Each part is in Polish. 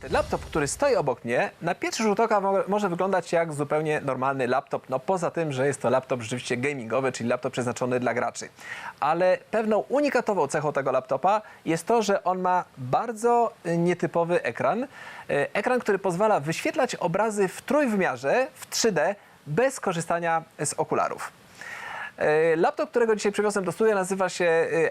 Ten laptop, który stoi obok mnie, na pierwszy rzut oka mo- może wyglądać jak zupełnie normalny laptop, no poza tym, że jest to laptop rzeczywiście gamingowy, czyli laptop przeznaczony dla graczy. Ale pewną unikatową cechą tego laptopa jest to, że on ma bardzo nietypowy ekran. Y, Ekran, który pozwala wyświetlać obrazy w trójwymiarze, w 3D, bez korzystania z okularów. E, Laptop, którego dzisiaj przywiozłem do studia nazywa się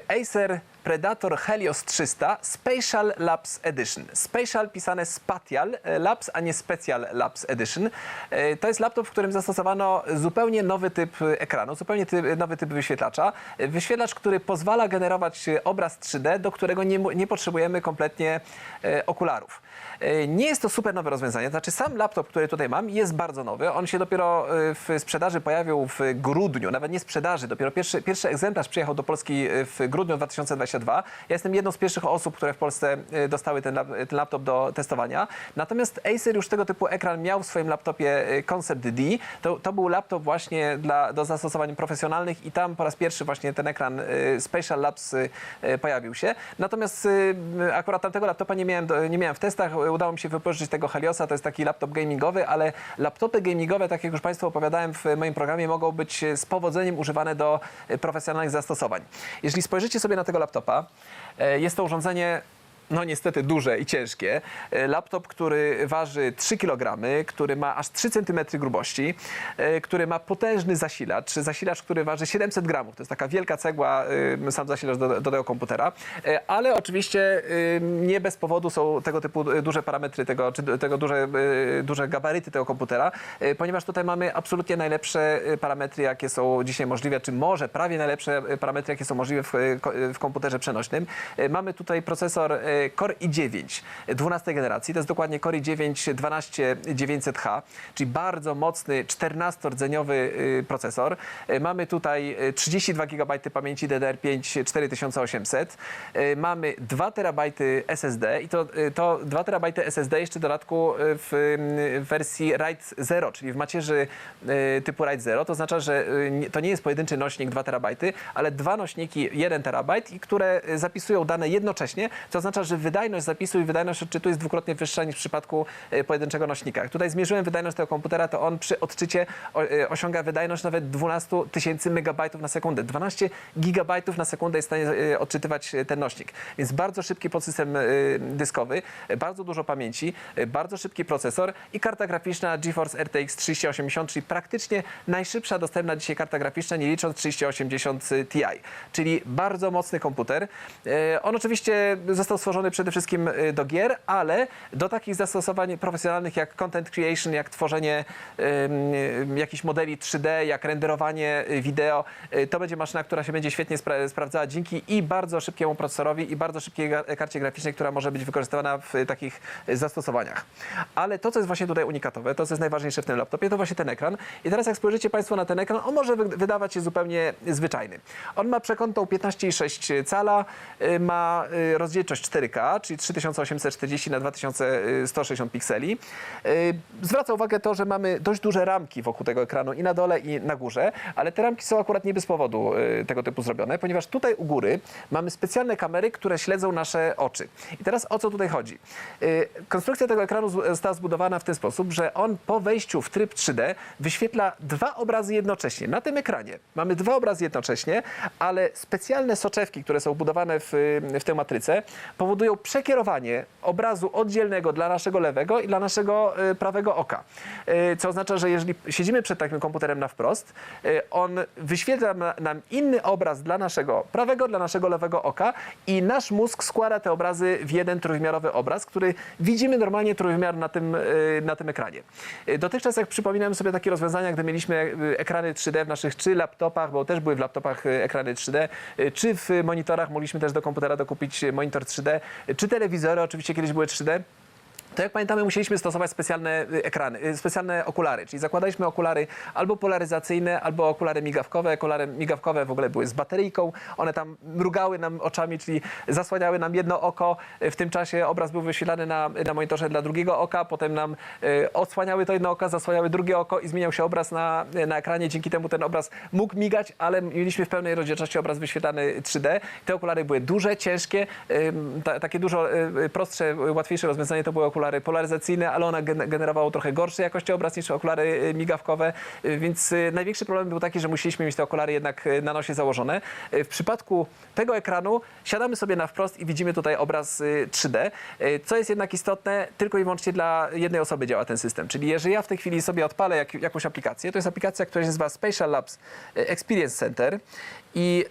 e, Acer Predator Helios 300 Spatial Labs Edition. Spatial pisane Spatial e, Labs, a nie Special Labs Edition. E, To jest laptop, w którym zastosowano zupełnie nowy typ e, ekranu, zupełnie nowy typ wyświetlacza. Wyświetlacz, który pozwala generować obraz 3D, do którego nie, nie potrzebujemy kompletnie okularów. Nie jest to super nowe rozwiązanie, znaczy sam laptop, który tutaj mam jest bardzo nowy. On się dopiero w sprzedaży pojawił w grudniu, nawet nie sprzedaży, dopiero pierwszy, pierwszy egzemplarz przyjechał do Polski w grudniu 2022. Ja jestem jedną z pierwszych osób, które w Polsce e, dostały ten, ten laptop do testowania. Natomiast Acer już tego typu ekran miał w swoim laptopie e, Concept D. To, to był laptop właśnie dla, do zastosowań profesjonalnych i tam po raz pierwszy właśnie ten ekran e, Spatial Labs pojawił się. Natomiast akurat tamtego laptopa nie miałem, nie miałem w testach. Udało mi się wypożyczyć tego Heliosa. To jest taki laptop gamingowy, ale laptopy gamingowe, tak jak już Państwu opowiadałem w moim programie, mogą być z powodzeniem używane do profesjonalnych zastosowań. Jeżeli spojrzycie sobie na tego laptopa, e, jest to urządzenie no niestety duże i ciężkie. E, Laptop, który waży 3 kg, który ma aż 3 cm grubości, e, który ma potężny zasilacz, zasilacz, który waży 700 gramów. To jest taka wielka cegła, sam zasilacz do, do tego komputera. E, Ale oczywiście nie bez powodu są tego typu duże parametry, tego, czy tego duże, e, duże gabaryty tego komputera, ponieważ tutaj mamy absolutnie najlepsze e, parametry, jakie są dzisiaj możliwe, czy może prawie najlepsze e, parametry, jakie są możliwe w, w komputerze przenośnym. Mamy tutaj procesor Core i9 12 generacji, to jest dokładnie Core i9 12900H, czyli bardzo mocny 14-rdzeniowy y, procesor. E, Mamy tutaj e, 32 GB pamięci DDR5 4800. E, Mamy 2 TB SSD i to, to 2 TB SSD jeszcze w dodatku w wersji RAID 0, czyli w macierzy typu RAID 0. To oznacza, że to nie jest pojedynczy nośnik 2 TB, ale dwa nośniki 1 TB, które zapisują dane jednocześnie, co oznacza, że wydajność zapisu i wydajność odczytu jest dwukrotnie wyższa niż w przypadku e, pojedynczego nośnika. Tutaj zmierzyłem wydajność tego komputera, to on przy odczycie e, osiąga wydajność nawet 12 tysięcy megabajtów na sekundę. 12 gigabajtów na sekundę jest w stanie e, odczytywać ten nośnik. Więc bardzo szybki podsystem dyskowy, bardzo dużo pamięci, bardzo szybki procesor i karta graficzna GeForce RTX 3080, czyli praktycznie najszybsza dostępna dzisiaj karta graficzna, nie licząc 3080 Ti. Czyli bardzo mocny komputer. On oczywiście został stworzony przede wszystkim e, do gier, ale do takich zastosowań profesjonalnych jak content creation, jak tworzenie jakichś modeli 3D, jak renderowanie e, wideo. E, To będzie maszyna, która się będzie świetnie spra- sprawdzała dzięki i bardzo szybkiemu procesorowi i bardzo szybkiej karcie graficznej, która może być wykorzystywana w takich zastosowaniach. Ale to, co jest właśnie tutaj unikatowe, to, co jest najważniejsze w tym laptopie, to właśnie ten ekran. I teraz jak spojrzycie Państwo na ten ekran, on może wy- wydawać się zupełnie zwyczajny. On ma przekątną 15,6 cala, y, ma y, rozdzielczość 4K, czyli 3840 na 2160 pikseli. Y, Zwraca uwagę to, że mamy dość duże ramki wokół tego ekranu i na dole i na górze, ale te ramki są akurat nie bez powodu y, tego typu zrobione, ponieważ tutaj u góry mamy specjalne kamery, które śledzą nasze oczy. I teraz o co tutaj chodzi? Y, Konstrukcja tego ekranu została zbudowana w ten sposób, że on po wejściu w tryb 3D wyświetla dwa obrazy jednocześnie. Na tym ekranie mamy dwa obrazy jednocześnie, ale specjalne soczewki, które są budowane w, w tę matrycę, powodują przekierowanie obrazu oddzielnego dla naszego lewego i dla naszego y, prawego oka. Y, Co oznacza, że jeżeli siedzimy przed takim komputerem na wprost, y, on wyświetla na- nam inny obraz dla naszego prawego, dla naszego lewego oka i nasz mózg składa te obrazy w jeden trójwymiarowy obraz, który widzimy normalnie trójwymiar na tym, na tym ekranie. Dotychczas, jak przypominam sobie takie rozwiązania, gdy mieliśmy ekrany 3D w naszych czy laptopach, bo też były w laptopach ekrany 3D, y, czy w monitorach mogliśmy też do komputera dokupić monitor 3D, y, czy telewizory oczywiście kiedyś były 3D. To jak pamiętamy, musieliśmy stosować specjalne y, ekrany, y, specjalne okulary, czyli zakładaliśmy okulary albo polaryzacyjne, albo okulary migawkowe. Okulary migawkowe w ogóle były z bateryjką, one tam mrugały nam oczami, czyli zasłaniały nam jedno oko. W tym czasie obraz był wyświetlany na, na monitorze dla drugiego oka, potem nam y, odsłaniały to jedno oko, zasłaniały drugie oko i zmieniał się obraz na, na ekranie. Dzięki temu ten obraz mógł migać, ale mieliśmy w pełnej rozdzielczości obraz wyświetlany 3D. Te okulary były duże, ciężkie, ta, takie dużo y, prostsze, łatwiejsze rozwiązanie to były okulary okulary polaryzacyjne, ale one gen- generowało trochę gorszej jakości obraz niż okulary y, migawkowe, y, więc y, największy problem był taki, że musieliśmy mieć te okulary jednak na nosie założone. W przypadku tego ekranu siadamy sobie na wprost i widzimy tutaj obraz y, 3D. Y, Co jest jednak istotne, tylko i wyłącznie dla jednej osoby działa ten system. Czyli jeżeli ja w tej chwili sobie odpalę jak, jakąś aplikację, to jest aplikacja, która się nazywa Spatial Labs Experience Center i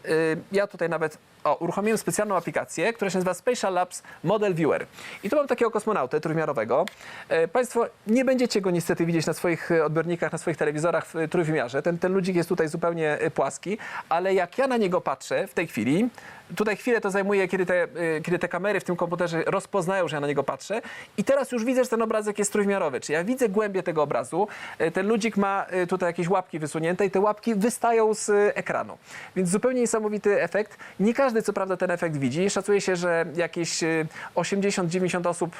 ja tutaj nawet o, uruchomiłem specjalną aplikację, która się nazywa Spatial Labs Model Viewer. I tu mam takiego kosmonautę trójwymiarowego. E, Państwo nie będziecie go niestety widzieć na swoich e, odbiornikach, na swoich telewizorach w e, trójwymiarze. Ten, ten ludzik jest tutaj zupełnie e, płaski, ale jak ja na niego patrzę w tej chwili, tutaj chwilę to zajmuje, kiedy te, e, kiedy te kamery w tym komputerze rozpoznają, że ja na niego patrzę i teraz już widzę, że ten obrazek jest trójwymiarowy, czyli ja widzę głębię tego obrazu. E, Ten ludzik ma e, tutaj jakieś łapki wysunięte i te łapki wystają z ekranu. Więc zupełnie niesamowity efekt. Nie każdy co prawda ten efekt widzi. Szacuje się, że jakieś e, 80-90 osób,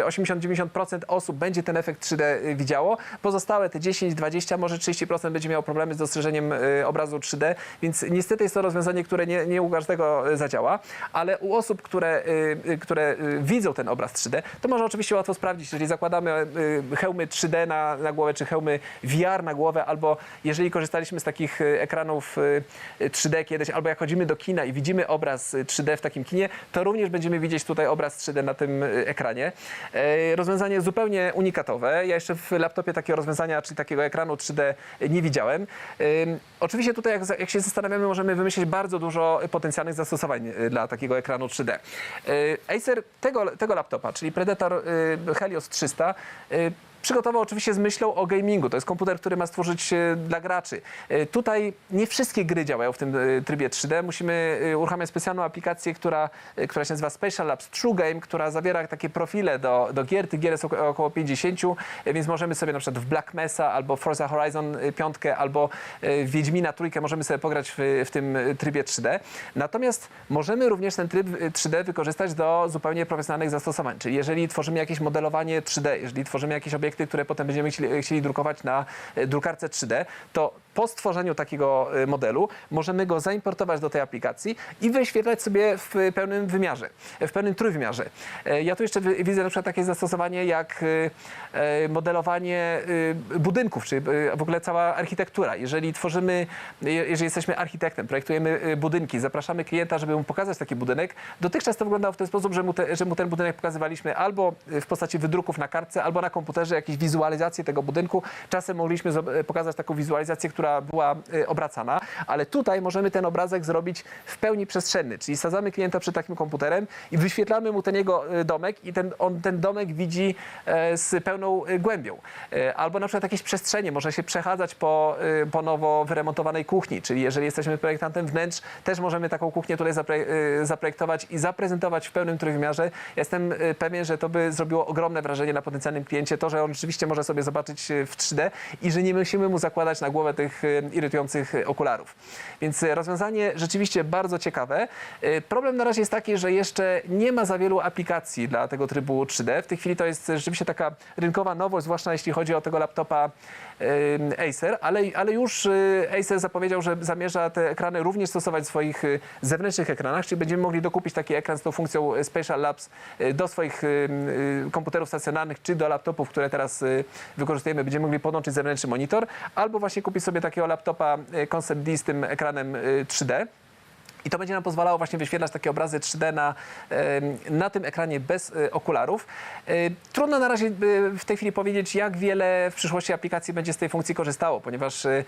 e, 80-90% osób będzie ten efekt 3D widziało. Pozostałe te 10-20, może 30% będzie miało problemy z dostrzeżeniem obrazu 3D, więc niestety jest to rozwiązanie, które nie, nie u każdego zadziała, ale u osób, które, e, e, które e, widzą ten obraz 3D, to można oczywiście łatwo sprawdzić, jeżeli zakładamy hełmy 3D na, na głowę, czy hełmy VR na głowę, albo jeżeli korzystaliśmy z takich ekranów e, 3D kiedyś, albo jak chodzimy do kina i widzimy obraz e, 3D w takim kinie, to również będziemy widzieć tutaj obraz 3D na tym ekranie. Rozwiązanie zupełnie unikatowe. Ja jeszcze w laptopie takiego rozwiązania, czyli takiego ekranu 3D nie widziałem. Oczywiście tutaj, jak się zastanawiamy, możemy wymyślić bardzo dużo potencjalnych zastosowań y, dla takiego ekranu 3D. Y, Acer tego, tego laptopa, czyli Predator y, Helios 300, y, Przygotował oczywiście z myślą o gamingu. To jest komputer, który ma stworzyć dla graczy. E, Tutaj nie wszystkie gry działają w tym e, trybie 3D. Musimy e, uruchamiać specjalną aplikację, która, która się nazywa Spatial Labs True Game, która zawiera takie profile do, do gier. Tych gier jest oko- około 50, e, więc możemy sobie na przykład w Black Mesa albo Forza Horizon 5 albo Wiedźmina trójkę możemy sobie pograć w, w tym trybie 3D. Natomiast możemy również ten tryb e, 3D wykorzystać do zupełnie profesjonalnych zastosowań. Czyli jeżeli tworzymy jakieś modelowanie 3D, jeżeli tworzymy jakieś obiekty, które potem będziemy chcieli, chcieli drukować na e, drukarce 3D, to po stworzeniu takiego e, modelu możemy go zaimportować do tej aplikacji i wyświetlać sobie w pełnym wymiarze, w pełnym trójwymiarze. E, Ja tu jeszcze wi- widzę na przykład takie zastosowanie jak e, e, modelowanie e, budynków, czy w ogóle cała architektura. Jeżeli tworzymy, je- jeżeli jesteśmy architektem, projektujemy budynki, zapraszamy klienta, żeby mu pokazać taki budynek, dotychczas to wyglądało w ten sposób, że mu, te, że mu ten budynek pokazywaliśmy albo w postaci wydruków na kartce, albo na komputerze jakieś wizualizacje tego budynku. Czasem mogliśmy pokazać taką wizualizację, która była e, obracana, ale tutaj możemy ten obrazek zrobić w pełni przestrzenny, czyli sadzamy klienta przed takim komputerem i wyświetlamy mu ten jego e, domek i ten, on ten domek widzi e, z pełną e, głębią. E, Albo na przykład jakieś przestrzenie, może się przechadzać po, po nowo wyremontowanej kuchni, czyli jeżeli jesteśmy projektantem wnętrz, też możemy taką kuchnię tutaj zaprojektować i zaprezentować w pełnym trójwymiarze. Jestem pewien, że to by zrobiło ogromne wrażenie na potencjalnym kliencie, to, że on rzeczywiście może sobie zobaczyć w 3D i że nie musimy mu zakładać na głowę tych e, irytujących okularów. Więc e, rozwiązanie rzeczywiście bardzo ciekawe. E, Problem na razie jest taki, że jeszcze nie ma za wielu aplikacji dla tego trybu 3D. W tej chwili to jest rzeczywiście taka rynkowa nowość, zwłaszcza jeśli chodzi o tego laptopa Acer, ale, ale już Acer zapowiedział, że zamierza te ekrany również stosować w swoich zewnętrznych ekranach, czyli będziemy mogli dokupić taki ekran z tą funkcją Spatial Labs do swoich komputerów stacjonarnych czy do laptopów, które teraz wykorzystujemy. Będziemy mogli podłączyć zewnętrzny monitor albo właśnie kupić sobie takiego laptopa e, Concept D z tym ekranem e, 3D. I to będzie nam pozwalało właśnie wyświetlać takie obrazy 3D na, na tym ekranie bez e, okularów. E, Trudno na razie e, w tej chwili powiedzieć, jak wiele w przyszłości aplikacji będzie z tej funkcji korzystało, ponieważ e,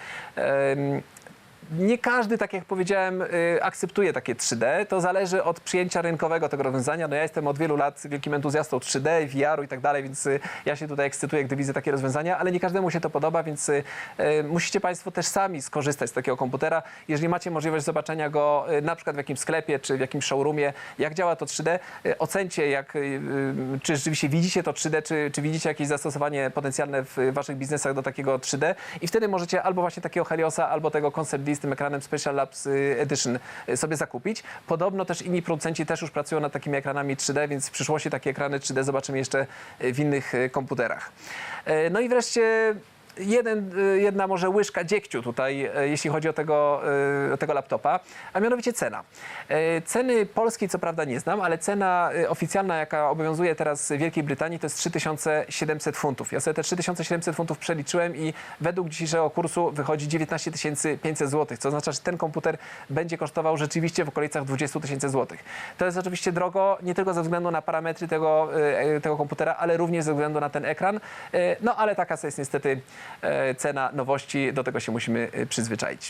nie każdy, tak jak powiedziałem, y, akceptuje takie 3D. To zależy od przyjęcia rynkowego tego rozwiązania. No ja jestem od wielu lat wielkim entuzjastą 3D, VR-u i tak dalej, więc y, ja się tutaj ekscytuję, gdy widzę takie rozwiązania, ale nie każdemu się to podoba, więc y, musicie Państwo też sami skorzystać z takiego komputera. Jeżeli macie możliwość zobaczenia go na przykład w jakimś sklepie czy w jakimś showroomie, jak działa to 3D, y, ocencie, jak, czy rzeczywiście widzicie to 3D, czy, czy widzicie jakieś zastosowanie potencjalne w Waszych biznesach do takiego 3D i wtedy możecie albo właśnie takiego Heliosa, albo tego Concept tym ekranem Special Labs y, Edition y, sobie zakupić. Podobno też inni producenci też już pracują nad takimi ekranami 3D, więc w przyszłości takie ekrany 3D zobaczymy jeszcze w innych y, komputerach. Y, No i wreszcie jeden, y, jedna może łyżka dziegciu tutaj, y, jeśli chodzi o tego, y, tego laptopa, a mianowicie cena. Ceny polskiej co prawda nie znam, ale cena oficjalna, jaka obowiązuje teraz w Wielkiej Brytanii, to jest 3700 funtów. Ja sobie te 3700 funtów przeliczyłem i według dzisiejszego kursu wychodzi 19 500 zł, co oznacza, że ten komputer będzie kosztował rzeczywiście w okolicach 20 tysięcy złotych. To jest oczywiście drogo nie tylko ze względu na parametry tego, tego komputera, ale również ze względu na ten ekran. No ale taka jest niestety cena nowości, do tego się musimy y, przyzwyczaić.